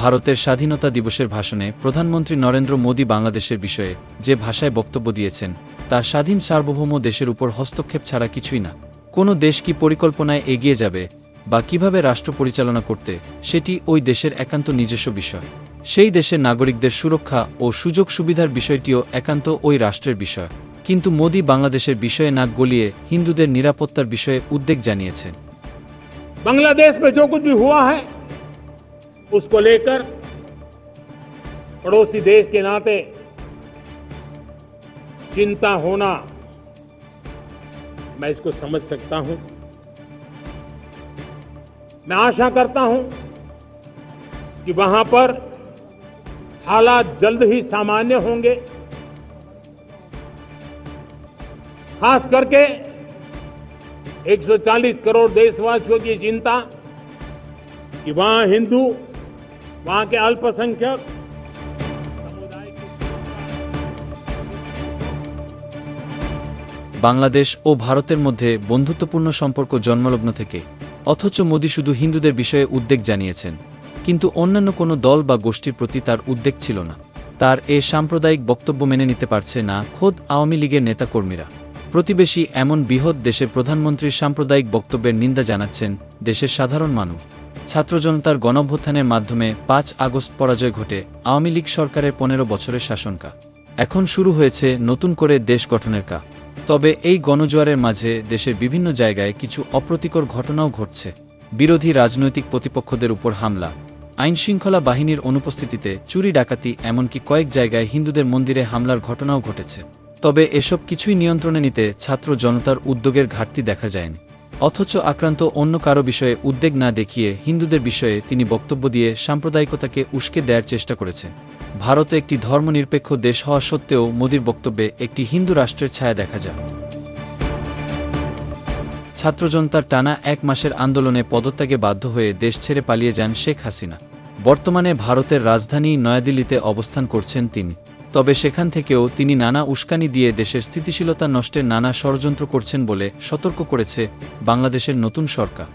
ভারতের স্বাধীনতা দিবসের ভাষণে প্রধানমন্ত্রী নরেন্দ্র মোদী বাংলাদেশের বিষয়ে যে ভাষায় বক্তব্য দিয়েছেন তা স্বাধীন সার্বভৌম দেশের উপর হস্তক্ষেপ ছাড়া কিছুই না কোনো দেশ কি পরিকল্পনায় এগিয়ে যাবে বা কিভাবে রাষ্ট্র পরিচালনা করতে সেটি ওই দেশের একান্ত নিজস্ব বিষয় সেই দেশের নাগরিকদের সুরক্ষা ও সুযোগ সুবিধার বিষয়টিও একান্ত ওই রাষ্ট্রের বিষয় কিন্তু মোদী বাংলাদেশের বিষয়ে নাক গলিয়ে হিন্দুদের নিরাপত্তার বিষয়ে উদ্বেগ জানিয়েছেন बांग्लादेश में जो कुछ भी हुआ है उसको लेकर पड़ोसी देश के नाते चिंता होना मैं इसको समझ सकता हूँ। मैं आशा करता हूँ कि वहाँ पर हालात जल्द ही सामान्य होंगे। खास करके 140 करोड़ देशवासियों की चिंता कि वहाँ हिंदू वहां के अल्पसंख्यक समुदाय की বাংলাদেশ ও ভারতের মধ্যে বন্ধুত্বপূর্ণ সম্পর্ক জন্মলগ্ন থেকে অথচ মোদী শুধু হিন্দুদের বিষয়ে উদ্বেগ জানিয়েছেন কিন্তু অন্যান্য কোনো দল বা গোষ্ঠীর প্রতি তার উদ্বেগ ছিল না তার এ সাম্প্রদায়িক বক্তব্য মেনে নিতে পারছে না খোদ আওয়ামী লীগের নেতাকর্মীরা প্রতিবেশী এমন বৃহৎ দেশের প্রধানমন্ত্রীর সাম্প্রদায়িক বক্তব্যের নিন্দা জানাচ্ছেন দেশের সাধারণ মানুষ ছাত্র জনতার গণভ্যুত্থানের মাধ্যমে পাঁচ আগস্ট পরাজয় ঘটে আওয়ামী লীগ সরকারের পনেরো বছরের শাসনকা। এখন শুরু হয়েছে নতুন করে দেশ গঠনের কা। তবে এই গণজোয়ারের মাঝে দেশের বিভিন্ন জায়গায় কিছু অপ্রতিকর ঘটনাও ঘটছে। বিরোধী রাজনৈতিক প্রতিপক্ষদের উপর হামলা। আইনশৃঙ্খলা বাহিনীর অনুপস্থিতিতে চুরি ডাকাতি এমনকি কয়েক জায়গায় হিন্দুদের মন্দিরে হামলার ঘটনাও ঘটেছে। তবে এসব কিছুই নিয়ন্ত্রণে নিতে ছাত্র জনতার উদ্যোগের ঘাটতি দেখা যায়নি। অথচ আক্রান্ত অন্য কারও বিষয়ে উদ্বেগ না দেখিয়ে হিন্দুদের বিষয়ে তিনি বক্তব্য দিয়ে সাম্প্রদায়িকতাকে উস্কে দেওয়ার চেষ্টা করেছেন। ভারতে একটি ধর্মনিরপেক্ষ দেশ হওয়া সত্ত্বেও মোদীর বক্তব্যে একটি হিন্দু রাষ্ট্রের ছায়া দেখা যায়। ছাত্র জনতার টানা এক মাসের আন্দোলনে পদত্যাগে বাধ্য হয়ে দেশ ছেড়ে পালিয়ে যান শেখ হাসিনা। বর্তমানে ভারতের রাজধানী নয়াদিল্লিতে অবস্থান করছেন তিনি। তবে সেখান থেকেও তিনি নানা উস্কানি দিয়ে দেশের স্থিতিশীলতা নষ্টের নানা ষড়যন্ত্র করছেন বলে সতর্ক করেছে বাংলাদেশের নতুন সরকার।